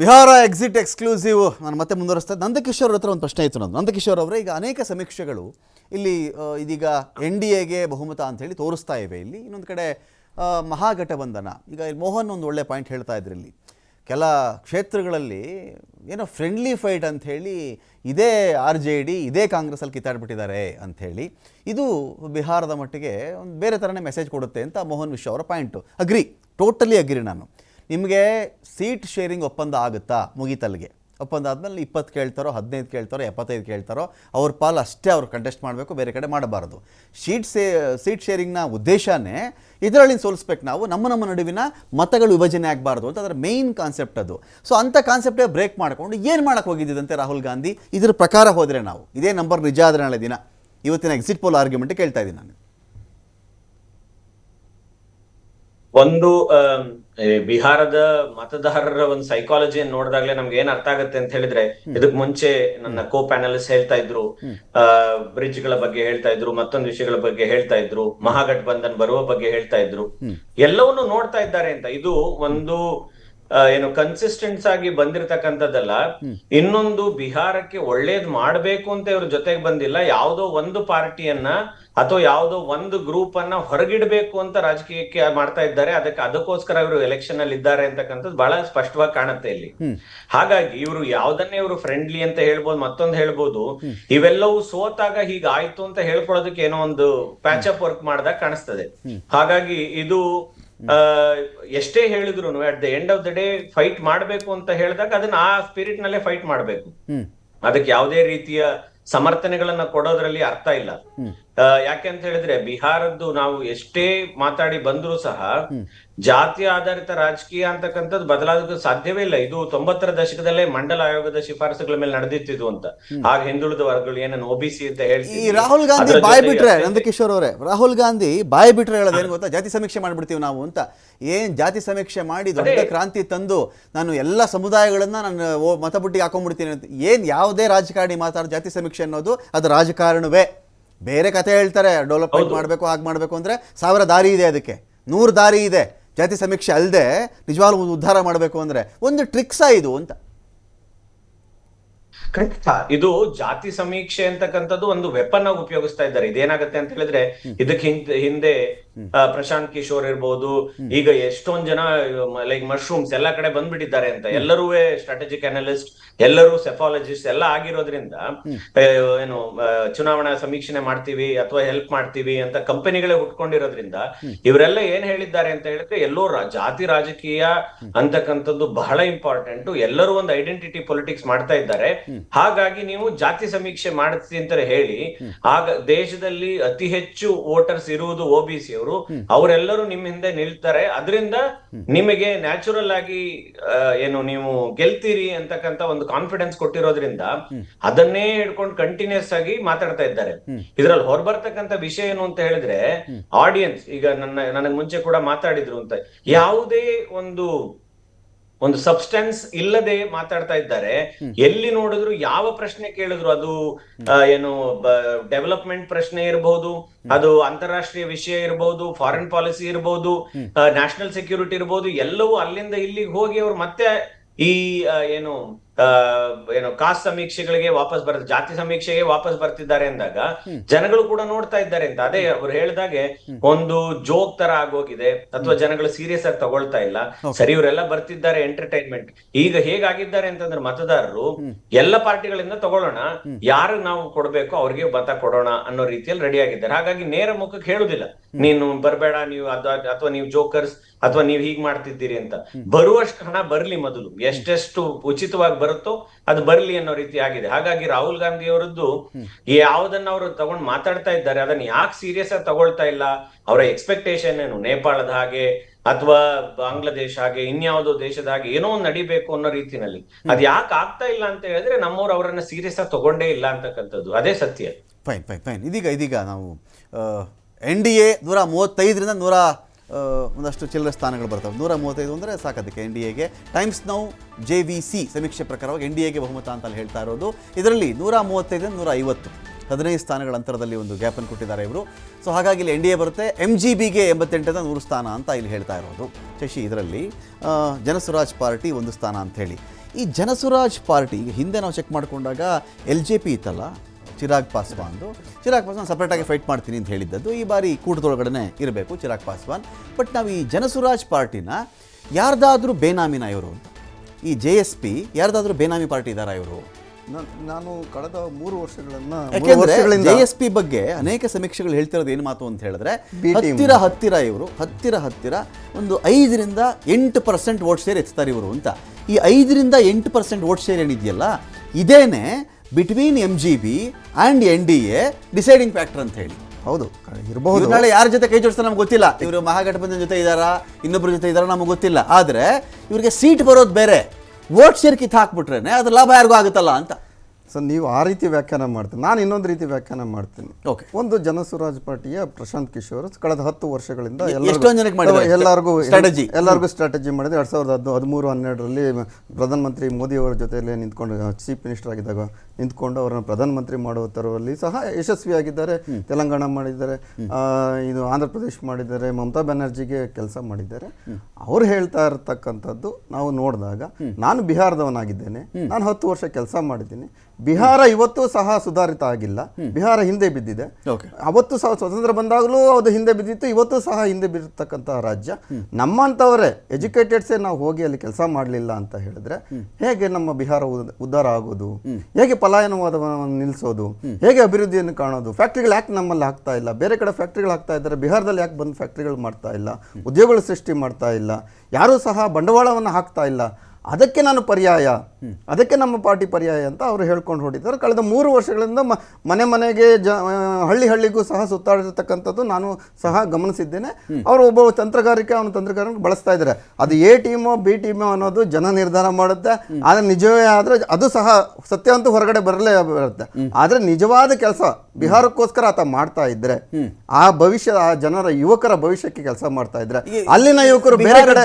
Bihar exit exclusive. ನಾನು ಮತ್ತೆ ಮುಂದುವರಿಸ್ತಾ. ನಂದಕಿಶೋರ್ ಹತ್ರ ಒಂದು ಪ್ರಶ್ನೆ ಇತ್ತು ನಂದು. ನಂದಕಿಶೋರ್ ಅವರೇ, ಈಗ ಅನೇಕ ಸಮೀಕ್ಷೆಗಳು ಇಲ್ಲಿ ಇದೀಗ ಎನ್ ಡಿ ಎಗೆ ಬಹುಮತ ಅಂತ ಹೇಳಿ ತೋರಿಸ್ತಾ ಇವೆ. ಇಲ್ಲಿ ಇನ್ನೊಂದು ಕಡೆ ಮಹಾಗಠಬಂಧನ. ಈಗ ಇಲ್ಲಿ ಮೋಹನ್ ಒಂದು ಒಳ್ಳೆ ಪಾಯಿಂಟ್ ಹೇಳ್ತಾ ಇದ್ರು ಇಲ್ಲಿ. ಕೆಲ ಕ್ಷೇತ್ರಗಳಲ್ಲಿ ಏನೋ ಫ್ರೆಂಡ್ಲಿ ಫೈಟ್ ಅಂತ ಹೇಳಿ ಇದೇ ಆರ್ ಜೆ ಡಿ, ಇದೇ ಕಾಂಗ್ರೆಸ್ಸಲ್ಲಿ ಕಿತ್ತಾಡ್ಬಿಟ್ಟಿದ್ದಾರೆ ಅಂಥೇಳಿ ಇದು ಬಿಹಾರದ ಮಟ್ಟಿಗೆ ಒಂದು ಬೇರೆ ಥರನೇ ಮೆಸೇಜ್ ಕೊಡುತ್ತೆ ಅಂತ ಮೋಹನ್ ವಿಶ್ವ ಅವರ ಪಾಯಿಂಟು. ಅಗ್ರಿ ಟೋಟಲಿ ಅಗ್ರಿ ನಾನು. ನಿಮಗೆ ಸೀಟ್ ಶೇರಿಂಗ್ ಒಪ್ಪಂದ ಆಗುತ್ತಾ ಮುಗೀತಲ್ಲಿಗೆ? ಒಪ್ಪಂದ ಆದಮೇಲೆ ಇಪ್ಪತ್ತು ಕೇಳ್ತಾರೋ, ಹದಿನೈದು ಕೇಳ್ತಾರೋ, ಎಪ್ಪತ್ತೈದು ಕೇಳ್ತಾರೋ, ಅವ್ರ ಪಾಲು ಅಷ್ಟೇ ಅವ್ರು ಕಂಟೆಸ್ಟ್ ಮಾಡಬೇಕು, ಬೇರೆ ಕಡೆ ಮಾಡಬಾರ್ದು. ಶೀಟ್ ಸೇ ಸೀಟ್ ಶೇರಿಂಗ್ನ ಉದ್ದೇಶನೇ ಇದರಲ್ಲಿ ಸೋಲಿಸ್ಬೇಕು ನಾವು, ನಮ್ಮ ನಮ್ಮ ನಡುವಿನ ಮತಗಳು ವಿಭಜನೆ ಆಗಬಾರ್ದು ಅಂತ ಅದರ ಮೇಯ್ನ್ ಕಾನ್ಸೆಪ್ಟ್ ಅದು. ಸೊ ಅಂಥ ಕಾನ್ಸೆಪ್ಟೇ ಬ್ರೇಕ್ ಮಾಡ್ಕೊಂಡು ಏನು ಮಾಡೋಕ್ಕೆ ಹೋಗಿದ್ದಂತೆ ರಾಹುಲ್ ಗಾಂಧಿ? ಇದ್ರ ಪ್ರಕಾರ ಹೋದರೆ ನಾವು. ಇದೇ ನಂಬರ್ ನಿಜ ಆದರೆ ನಾಳೆ ದಿನ. ಇವತ್ತಿನ ಎಕ್ಸಿಟ್ ಪೋಲ್ ಆರ್ಗ್ಯುಮೆಂಟ್ ಕೇಳ್ತಾ ಇದ್ದೀನಿ ನಾನು. ಒಂದು ಬಿಹಾರದ ಮತದಾರರ ಒಂದು ಸೈಕಾಲಜಿಯನ್ನು ನೋಡಿದಾಗ್ಲೇ ನಮ್ಗೆ ಏನ್ ಅರ್ಥ ಆಗುತ್ತೆ ಅಂತ ಹೇಳಿದ್ರೆ ಇದಕ್ ಮುಂಚೆ ನನ್ನ ಕೋ ಪ್ಯಾನಲಿಸ್ಟ್ ಹೇಳ್ತಾ ಇದ್ರು ಆ ಬ್ರಿಡ್ಜ್ಗಳ ಬಗ್ಗೆ ಹೇಳ್ತಾ ಇದ್ರು ಮತ್ತೊಂದು ವಿಷಯಗಳ ಬಗ್ಗೆ ಹೇಳ್ತಾ ಇದ್ರು ಮಹಾಗಠಬಂಧನ್ ಬರುವ ಬಗ್ಗೆ ಹೇಳ್ತಾ ಇದ್ರು. ಎಲ್ಲವನ್ನೂ ನೋಡ್ತಾ ಇದ್ದಾರೆ ಅಂತ. ಇದು ಒಂದು ಏನು ಕನ್ಸಿಸ್ಟೆನ್ಸ್ ಆಗಿ ಬಂದಿರತಕ್ಕಂಥದ್ದಲ್ಲ ಇನ್ನೊಂದು ಬಿಹಾರಕ್ಕೆ ಒಳ್ಳೇದ್ ಮಾಡ್ಬೇಕು ಅಂತ ಇವ್ರ ಜೊತೆಗೆ ಬಂದಿಲ್ಲ ಯಾವುದೋ ಒಂದು ಪಾರ್ಟಿಯನ್ನ ಅಥವಾ ಯಾವುದೋ ಒಂದು ಗ್ರೂಪ್ ಅನ್ನ ಹೊರಗಿಡಬೇಕು ಅಂತ ರಾಜಕೀಯಕ್ಕೆ ಮಾಡ್ತಾ ಇದ್ದಾರೆ ಅದಕ್ಕೆ ಅದಕ್ಕೋಸ್ಕರ ಇವರು ಎಲೆಕ್ಷನ್ ಅಲ್ಲಿ ಇದ್ದಾರೆ ಅಂತಕ್ಕಂಥದ್ದು ಬಹಳ ಸ್ಪಷ್ಟವಾಗಿ ಕಾಣುತ್ತೆ ಇಲ್ಲಿ. ಹಾಗಾಗಿ ಇವರು ಯಾವ್ದನ್ನೇ ಇವರು ಫ್ರೆಂಡ್ಲಿ ಅಂತ ಹೇಳ್ಬೋದು ಮತ್ತೊಂದು ಹೇಳ್ಬೋದು ಇವೆಲ್ಲವೂ ಸೋತಾಗ ಹೀಗಾಯ್ತು ಅಂತ ಹೇಳ್ಕೊಳ್ಳೋದಕ್ಕೆ ಏನೋ ಒಂದು ಪ್ಯಾಚ್ ಅಪ್ ವರ್ಕ್ ಮಾಡ್ದಾಗ ಕಾಣಿಸ್ತದೆ. ಹಾಗಾಗಿ ಇದು ಎಷ್ಟೇ ಹೇಳಿದ್ರು at the end of the day fight ಮಾಡಬೇಕು ಅಂತ ಹೇಳಿದಾಗ ಅದನ್ನ ಆ ಸ್ಪಿರಿಟ್ ನಲ್ಲೇ ಫೈಟ್ ಮಾಡಬೇಕು. ಅದಕ್ಕೆ ಯಾವುದೇ ರೀತಿಯ ಸಮರ್ಥನೆಗಳನ್ನ ಕೊಡೋದ್ರಲ್ಲಿ ಅರ್ಥ ಇಲ್ಲ. ಯಾಕೆ ಅಂತ ಹೇಳಿದ್ರೆ ಬಿಹಾರದ್ದು ನಾವು ಎಷ್ಟೇ ಮಾತಾಡಿ ಬಂದ್ರು ಸಹ ಜಾತಿ ಆಧಾರಿತ ರಾಜಕೀಯ ಅಂತಕ್ಕಂಥದ್ದು ಬದಲಾದಕ್ಕೆ ಸಾಧ್ಯವೇ ಇಲ್ಲ. ಇದು ತೊಂಬತ್ತರ ದಶಕದಲ್ಲೇ ಮಂಡಲ ಆಯೋಗದ ಶಿಫಾರಸುಗಳ ಮೇಲೆ ನಡೆದಿತ್ತಿದು ಅಂತ. ಆಗ ಹಿಂದುಳಿದ ವರ್ಗಗಳು ಏನನ್ನು ಒಬಿಸಿ ಅಂತ ಹೇಳಿ ರಾಹುಲ್ ಗಾಂಧಿ ಬಾಯಿ ಬಿಟ್ರೆ ನಂದಕಿಶೋರ್ ಅವರೇ ರಾಹುಲ್ ಗಾಂಧಿ ಬಾಯ್ ಬಿಟ್ರೆ ಹೇಳೋದೇನು ಗೊತ್ತಾ? ಜಾತಿ ಸಮೀಕ್ಷೆ ಮಾಡ್ಬಿಡ್ತೀವಿ ನಾವು ಅಂತ. ಏನ್ ಜಾತಿ ಸಮೀಕ್ಷೆ ಮಾಡಿ ದೊಡ್ಡ ಕ್ರಾಂತಿ ತಂದು ನಾನು ಎಲ್ಲ ಸಮುದಾಯಗಳನ್ನ ನಾನು ಮತಬುಟ್ಟಿಗೆ ಹಾಕೊಂಡ್ಬಿಡ್ತೀನಿ ಅಂತ. ಏನ್ ಯಾವುದೇ ರಾಜಕಾರಣಿ ಮಾತಾಡೋ ಜಾತಿ ಸಮೀಕ್ಷೆ ಅನ್ನೋದು ಅದು ರಾಜಕಾರಣವೇ. ಬೇರೆ ಕಥೆ ಹೇಳ್ತಾರೆ ಡೆವಲಪ್ಮೆಂಟ್. ಮಾಡಬೇಕು ಹಾಗೆ ಮಾಡಬೇಕು ಅಂದ್ರೆ ಸಾವಿರ ದಾರಿ ಇದೆ ಅದಕ್ಕೆ. ನೂರು ದಾರಿ ಇದೆ. ಜಾತಿ ಸಮೀಕ್ಷೆ ಅಲ್ಲದೆ ನಿಜವಾಗ್ಲೂ ಒಂದು ಉದ್ಧಾರ ಮಾಡಬೇಕು ಅಂದ್ರೆ ಒಂದು ಟ್ರಿಕ್ಸಾ ಇದು ಅಂತ. ಖಂಡಿತ ಇದು ಜಾತಿ ಸಮೀಕ್ಷೆ ಅಂತಕ್ಕಂಥದ್ದು ಒಂದು ವೆಪನ್ ಆಗಿ ಉಪಯೋಗಿಸ್ತಾ ಇದ್ದಾರೆ. ಇದೇನಾಗುತ್ತೆ ಅಂತ ಹೇಳಿದ್ರೆ ಇದಕ್ಕೆ ಹಿಂದೆ ಪ್ರಶಾಂತ್ ಕಿಶೋರ್ ಇರ್ಬೋದು. ಈಗ ಎಷ್ಟೊಂದ್ ಜನ ಲೈಕ್ ಮಶ್ರೂಮ್ಸ್ ಎಲ್ಲಾ ಕಡೆ ಬಂದ್ಬಿಟ್ಟಿದ್ದಾರೆ ಅಂತ. ಎಲ್ಲರೂ ಸ್ಟ್ರಾಟಜಿಕ್ ಅನಲಿಸ್ಟ್ ಎಲ್ಲರೂ ಸೆಫಾಲಜಿಸ್ಟ್ ಎಲ್ಲ ಆಗಿರೋದ್ರಿಂದ ಏನು ಚುನಾವಣಾ ಸಮೀಕ್ಷೆ ಮಾಡ್ತೀವಿ ಅಥವಾ ಹೆಲ್ಪ್ ಮಾಡ್ತೀವಿ ಅಂತ ಕಂಪನಿಗಳೇ ಹುಟ್ಕೊಂಡಿರೋದ್ರಿಂದ, ಇವರೆಲ್ಲ ಏನ್ ಹೇಳಿದ್ದಾರೆ ಅಂತ ಹೇಳಿದ್ರೆ, ಎಲ್ಲೋ ಜಾತಿ ರಾಜಕೀಯ ಅಂತಕ್ಕಂಥದ್ದು ಬಹಳ ಇಂಪಾರ್ಟೆಂಟ್ ಎಲ್ಲರೂ ಒಂದು ಐಡೆಂಟಿಟಿ ಪೊಲಿಟಿಕ್ಸ್ ಮಾಡ್ತಾ ಇದ್ದಾರೆ. ಹಾಗಾಗಿ ನೀವು ಜಾತಿ ಸಮೀಕ್ಷೆ ಮಾಡ್ತೀವಿ ಅಂತ ಹೇಳಿ, ಆಗ ದೇಶದಲ್ಲಿ ಅತಿ ಹೆಚ್ಚು ವೋಟರ್ಸ್ ಇರುವುದು ಒಬಿಸಿ ಅವರು ಅವರೆಲ್ಲರೂ ನಿಮ್ಮ ಹಿಂದೆ ನಿಲ್ತಾರೆ. ಅದರಿಂದ ನಿಮಗೆ ನ್ಯಾಚುರಲ್ ಆಗಿ ಏನು ನೀವು ಗೆಲ್ತೀರಿ ಅಂತಕ್ಕಂತ ಒಂದು ಕಾನ್ಫಿಡೆನ್ಸ್ ಕೊಟ್ಟಿರೋದ್ರಿಂದ ಅದನ್ನೇ ಹಿಡ್ಕೊಂಡು ಕಂಟಿನ್ಯೂಸ್ ಆಗಿ ಮಾತಾಡ್ತಾ ಇದ್ದಾರೆ. ಇದ್ರಲ್ಲಿ ಹೊರಬರ್ತಕ್ಕಂತ ವಿಷಯ ಏನು ಅಂತ ಹೇಳಿದ್ರೆ ಆಡಿಯನ್ಸ್ ಈಗ ನನ್ನ ನನಗೆ ಮುಂಚೆ ಕೂಡ ಮಾತಾಡಿದ್ರು ಅಂತ ಯಾವುದೇ ಒಂದು ಒಂದು ಸಬ್ಸ್ಟೆನ್ಸ್ ಇಲ್ಲದೆ ಮಾತಾಡ್ತಾ ಇದ್ದಾರೆ. ಎಲ್ಲಿ ನೋಡಿದ್ರು ಯಾವ ಪ್ರಶ್ನೆ ಕೇಳಿದ್ರು ಅದು ಏನು ಡೆವಲಪ್ಮೆಂಟ್ ಪ್ರಶ್ನೆ ಇರಬಹುದು ಅದು ಅಂತಾರಾಷ್ಟ್ರೀಯ ವಿಷಯ ಇರಬಹುದು ಫಾರಿನ್ ಪಾಲಿಸಿ ಇರಬಹುದು ನ್ಯಾಷನಲ್ ಸೆಕ್ಯೂರಿಟಿ ಇರಬಹುದು ಎಲ್ಲವೂ ಅಲ್ಲಿಂದ ಇಲ್ಲಿಗೆ ಹೋಗಿ ಅವ್ರು ಮತ್ತೆ ಈ ಏನು ಏನು ಕಾಸ್ಟ್ ಸಮೀಕ್ಷೆಗಳಿಗೆ ವಾಪಸ್ ಬರ್ ಜಾತಿ ಸಮೀಕ್ಷೆಗೆ ವಾಪಸ್ ಬರ್ತಿದ್ದಾರೆ ಅಂದಾಗ ಜನಗಳು ಕೂಡ ನೋಡ್ತಾ ಇದ್ದಾರೆ ಅಂತ. ಅದೇ ಅವ್ರು ಹೇಳಿದಾಗೆ ಒಂದು ಜೋಕ್ ತರ ಆಗೋಗಿದೆ ಅಥವಾ ಜನಗಳು ಸೀರಿಯಸ್ ಆಗಿ ತಗೊಳ್ತಾ ಇಲ್ಲ. ಸರಿ ಇವರೆಲ್ಲ ಬರ್ತಿದ್ದಾರೆ ಎಂಟರ್ಟೈನ್ಮೆಂಟ್ ಈಗ ಹೇಗಾಗಿದ್ದಾರೆ ಅಂತಂದ್ರೆ ಮತದಾರರು ಎಲ್ಲ ಪಾರ್ಟಿಗಳಿಂದ ತಗೊಳ್ಳೋಣ ಯಾರು ನಾವು ಕೊಡ್ಬೇಕು ಅವ್ರಿಗೆ ಮತ ಕೊಡೋಣ ಅನ್ನೋ ರೀತಿಯಲ್ಲಿ ರೆಡಿ ಆಗಿದ್ದಾರೆ. ಹಾಗಾಗಿ ನೇರ ಮುಖಕ್ಕೆ ಹೇಳುದಿಲ್ಲ ನೀನು ಬರಬೇಡ ನೀವು ಅದ ಅಥವಾ ನೀವು ಜೋಕರ್ಸ್ ಅಥವಾ ನೀವು ಹೀಗ್ ಮಾಡ್ತಿದ್ದೀರಿ ಅಂತ. ಬರುವಷ್ಟು ಹಣ ಬರ್ಲಿ ಮೊದಲು. ಎಷ್ಟೆಷ್ಟು ಉಚಿತವಾಗಿ ಬರುತ್ತೋ ಅದು ಬರಲಿ ಅನ್ನೋ ರೀತಿ ಆಗಿದೆ. ಹಾಗಾಗಿ ರಾಹುಲ್ ಗಾಂಧಿ ಅವರದ್ದು ಯಾವ್ದನ್ನ ಅವರು ತಗೊಂಡ್ ಮಾತಾಡ್ತಾ ಇದ್ದಾರೆ ಅದನ್ನ ಯಾಕೆ ಸೀರಿಯಸ್ ಆಗಿ ತಗೊಳ್ತಾ ಇಲ್ಲ? ಅವರ ಎಕ್ಸ್ಪೆಕ್ಟೇಷನ್ ಏನು? ನೇಪಾಳದ ಹಾಗೆ ಅಥವಾ ಬಾಂಗ್ಲಾದೇಶ ಹಾಗೆ ಇನ್ಯಾವುದೋ ದೇಶದ ಹಾಗೆ ಏನೋ ಒಂದು ನಡಿಬೇಕು ಅನ್ನೋ ರೀತಿನಲ್ಲಿ. ಅದ್ ಯಾಕೆ ಆಗ್ತಾ ಇಲ್ಲ ಅಂತ ಹೇಳಿದ್ರೆ ನಮ್ಮವ್ರು ಅವರನ್ನ ಸೀರಿಯಸ್ ಆಗಿ ತಗೊಂಡೇ ಇಲ್ಲ ಅಂತಕ್ಕಂಥದ್ದು. ಅದೇ ಸತ್ಯ. Fine fine fine. ಇದೀಗ ಇದೀಗ ನಾವು ಎನ್ ಡಿ ಎ ನೂರ ಮೂವತ್ತೈದರಿಂದ ನೂರ ಒಂದಷ್ಟು ಚಿಲ್ಲರೆ ಸ್ಥಾನಗಳು ಬರ್ತವೆ. ನೂರ ಮೂವತ್ತೈದು ಅಂದರೆ ಸಾಕದಕ್ಕೆ ಎನ್ ಡಿ ಎಗೆ Times Now J V C ಸಮೀಕ್ಷೆ ಪ್ರಕಾರವಾಗಿ ಎನ್ ಡಿ ಎಗೆ ಬಹುಮತ ಅಂತ ಹೇಳ್ತಾ ಇರೋದು. ಇದರಲ್ಲಿ ನೂರ ಮೂವತ್ತೈದು ನೂರ ಐವತ್ತು. ಹದಿನೈದು ಸ್ಥಾನಗಳ ಅಂತರದಲ್ಲಿ ಒಂದು ಗ್ಯಾಪನ್ನು ಕೊಟ್ಟಿದ್ದಾರೆ ಇವರು. ಸೊ ಹಾಗಾಗಿ ಇಲ್ಲಿ ಎನ್ ಡಿ ಎ ಬರುತ್ತೆ. ಎಂ ಜಿ ಬಿಗೆ ಎಂಬತ್ತೆಂಟರಿಂದ ನೂರು ಸ್ಥಾನ ಅಂತ ಇಲ್ಲಿ ಹೇಳ್ತಾ ಇರೋದು. ಶಶಿ, ಇದರಲ್ಲಿ ಜನಸುರಾಜ್ ಪಾರ್ಟಿ ಒಂದು ಸ್ಥಾನ ಅಂತ ಹೇಳಿ ಈ ಜನಸುರಾಜ್ ಪಾರ್ಟಿ ಹಿಂದೆ ನಾವು ಚೆಕ್ ಮಾಡಿಕೊಂಡಾಗ ಎಲ್ ಜೆ ಪಿ ಇತ್ತಲ್ಲ ಚಿರಾಗ್ ಪಾಸ್ವಾನ್ದು ಚಿರಾಗ್ ಪಾಸ್ವಾನ್ ಸಪ್ರೇಟಾಗಿ ಫೈಟ್ ಮಾಡ್ತೀನಿ ಅಂತ ಹೇಳಿದ್ದದ್ದು. ಈ ಬಾರಿ ಕೂಟದೊಳಗಡೆ ಇರಬೇಕು ಚಿರಾಗ್ ಪಾಸ್ವಾನ್. ಬಟ್ ನಾವು ಈ ಜನಸುರಾಜ್ ಪಾರ್ಟಿನ ಯಾರ್ದಾದ್ರೂ ಬೇನಾಮಿನ ಇವರು ಈ ಜೆ ಎಸ್ ಪಿ ಯಾರ್ದಾದ್ರೂ ಬೇನಾಮಿ ಪಾರ್ಟಿ ಇದ್ದಾರಾ ಇವರು? ನಾನು ಕಳೆದ ಮೂರು ವರ್ಷಗಳನ್ನ ಯಾಕೆಂದ್ರೆ ಜೆ ಎಸ್ ಪಿ ಬಗ್ಗೆ ಅನೇಕ ಸಮೀಕ್ಷೆಗಳು ಹೇಳ್ತಿರೋದು ಏನು ಮಾತು ಅಂತ ಹೇಳಿದ್ರೆ ಹತ್ತಿರ ಹತ್ತಿರ ಇವರು ಹತ್ತಿರ ಹತ್ತಿರ ಒಂದು ಐದರಿಂದ ಎಂಟು ಪರ್ಸೆಂಟ್ ವೋಟ್ ಶೇರ್ ಎತ್ತಾರೆ ಇವರು ಅಂತ. ಈ ಐದರಿಂದ ಎಂಟು ಪರ್ಸೆಂಟ್ ವೋಟ್ ಶೇರ್ ಏನಿದೆಯಲ್ಲ ಇದೇನೆ between M G B and N D A deciding factor ಅಂತ ಹೇಳಿ. ಹೌದು ಇರಬಹುದು. ನಾಳೆ ಯಾರ ಜೊತೆ ಕೈ ಜೋಡಿಸ್ತಾರೆ ನಮ್ಗೆ ಗೊತ್ತಿಲ್ಲ. ಇವರು ಮಹಾಗಠಬಂಧನ್ ಜೊತೆ ಇದ್ದಾರಾ ಇನ್ನೊಬ್ಬರ ಜೊತೆ ಇದ್ದಾರಾ ನಮಗೆ ಗೊತ್ತಿಲ್ಲ. ಆದರೆ ಇವರಿಗೆ ಸೀಟ್ ಬರೋದು ಬೇರೆ. ವೋಟ್ ಸೇರ್ಕಿತ್ ಕಿತ್ತು ಹಾಕ್ಬಿಟ್ರೇನೆ ಅದ್ರ ಲಾಭ ಯಾರಿಗೂ ಆಗುತ್ತಲ್ಲ ಅಂತ. ಸೊ ನೀವು ಆ ರೀತಿ ವ್ಯಾಖ್ಯಾನ ಮಾಡ್ತೀನಿ. ನಾನು ಇನ್ನೊಂದು ರೀತಿ ವ್ಯಾಖ್ಯಾನ ಮಾಡ್ತೀನಿ. ಓಕೆ ಒಂದು ಜನಸುರಾಜ್ ಪಾರ್ಟಿಯ ಪ್ರಶಾಂತ್ ಕಿಶೋರ್ ಕಳೆದ ಹತ್ತು ವರ್ಷಗಳಿಂದ ಎಲ್ಲರಿಗೂ- ಸ್ಟ್ರಾಟಜಿ ಎಲ್ಲರಿಗೂ ಸ್ಟ್ರಾಟಜಿ ಮಾಡಿದ್ರೆ ಎರಡ್ ಸಾವಿರದ ಹದ್ ಹದಿಮೂರು ಹನ್ನೆರಡರಲ್ಲಿ ಪ್ರಧಾನಮಂತ್ರಿ ಮೋದಿ ಅವರ ಜೊತೆಯಲ್ಲಿ ನಿಂತ್ಕೊಂಡು ಚೀಫ್ ಮಿನಿಸ್ಟರ್ ಆಗಿದ್ದಾಗ ನಿಂತ್ಕೊಂಡು ಅವರನ್ನು ಪ್ರಧಾನಮಂತ್ರಿ ಮಾಡುವ ತರುವಲ್ಲಿ ಸಹ ಯಶಸ್ವಿಯಾಗಿದ್ದಾರೆ. ತೆಲಂಗಾಣ ಮಾಡಿದ್ದಾರೆ. ಇದು ಆಂಧ್ರ ಪ್ರದೇಶ್ ಮಾಡಿದ್ದಾರೆ. ಮಮತಾ ಬ್ಯಾನರ್ಜಿಗೆ ಕೆಲಸ ಮಾಡಿದ್ದಾರೆ. ಅವ್ರು ಹೇಳ್ತಾ ಇರತಕ್ಕಂಥದ್ದು ನಾವು ನೋಡಿದಾಗ ನಾನು ಬಿಹಾರದವನಾಗಿದ್ದೇನೆ. ನಾನು ಹತ್ತು ವರ್ಷ ಕೆಲಸ ಮಾಡಿದ್ದೀನಿ. ಬಿಹಾರ ಇವತ್ತು ಸಹ ಸುಧಾರಿತ ಆಗಿಲ್ಲ. ಬಿಹಾರ ಹಿಂದೆ ಬಿದ್ದಿದೆ. ಅವತ್ತು ಸಹ ಸ್ವತಂತ್ರ ಬಂದಾಗಲೂ ಅದು ಹಿಂದೆ ಬಿದ್ದಿತ್ತು. ಇವತ್ತು ಸಹ ಹಿಂದೆ ಬಿದ್ದಿರ್ತಕ್ಕಂಥ ರಾಜ್ಯ. ನಮ್ಮಂಥವರೇ ಎಜುಕೇಟೆಡ್ಸೇ ನಾವು ಹೋಗಿ ಅಲ್ಲಿ ಕೆಲಸ ಮಾಡಲಿಲ್ಲ ಅಂತ ಹೇಳಿದ್ರೆ ಹೇಗೆ ನಮ್ಮ ಬಿಹಾರ ಉದ್- ಉದ್ಧಾರ ಆಗೋದು? ಹೇಗೆ ಪಲಾಯನವಾದವನ್ನು ನಿಲ್ಲಿಸೋದು ಹೇಗೆ ಅಭಿವೃದ್ಧಿಯನ್ನು ಕಾಣೋದು? ಫ್ಯಾಕ್ಟ್ರಿಗಳು ಯಾಕೆ ನಮ್ಮಲ್ಲಿ ಆಗ್ತಾ ಇಲ್ಲ? ಬೇರೆ ಕಡೆ ಫ್ಯಾಕ್ಟ್ರಿಗಳು ಆಗ್ತಾ ಇದ್ದಾರೆ. ಬಿಹಾರದಲ್ಲಿ ಯಾಕೆ ಬಂದು ಫ್ಯಾಕ್ಟ್ರಿಗಳು ಮಾಡ್ತಾ ಇಲ್ಲ? ಉದ್ಯೋಗಗಳು ಸೃಷ್ಟಿ ಮಾಡ್ತಾ ಇಲ್ಲ? ಯಾರೂ ಸಹ ಬಂಡವಾಳವನ್ನು ಹಾಕ್ತಾ ಇಲ್ಲ. ಅದಕ್ಕೆ ನಾನು ಪರ್ಯಾಯ ಅದಕ್ಕೆ ನಮ್ಮ ಪಾರ್ಟಿ ಪರ್ಯಾಯ ಅಂತ ಅವರು ಹೇಳ್ಕೊಂಡು ಹೊಡಿದ್ದಾರೆ ಕಳೆದ ಮೂರು ವರ್ಷಗಳಿಂದ ಮ- ಮನೆ ಮನೆಗೆ ಜ ಹಳ್ಳಿ ಹಳ್ಳಿಗೂ ಸಹ ಸುತ್ತಾಡಿರ್ತಕ್ಕಂಥದ್ದು ನಾನು ಸಹ ಗಮನಿಸಿದ್ದೇನೆ. ಅವರು ಒಬ್ಬ ತಂತ್ರಗಾರಿಕೆ ಅವನ ತಂತ್ರಗಾರಿಕೆ ಬಳಸ್ತಾ ಇದ್ದಾರೆ. ಅದು ಎ ಟೀಮೋ ಬಿ ಟೀಮೋ ಅನ್ನೋದು ಜನ ನಿರ್ಧಾರ ಮಾಡುತ್ತೆ. ಆದರೆ ನಿಜವೇ ಆದರೆ ಅದು ಸಹ ಸತ್ಯ ಅಂತೂ ಹೊರಗಡೆ ಬರಲೇ ಬರುತ್ತೆ. ಆದರೆ ನಿಜವಾದ ಕೆಲಸ ಬಿಹಾರಕ್ಕೋಸ್ಕರ ಆತ ಮಾಡ್ತಾ ಇದ್ರೆ ಆ ಭವಿಷ್ಯ ಆ ಜನರ ಯುವಕರ ಭವಿಷ್ಯಕ್ಕೆ ಕೆಲಸ ಮಾಡ್ತಾ ಇದ್ರೆ ಅಲ್ಲಿನ ಯುವಕರು ಬೇರೆ ಕಡೆ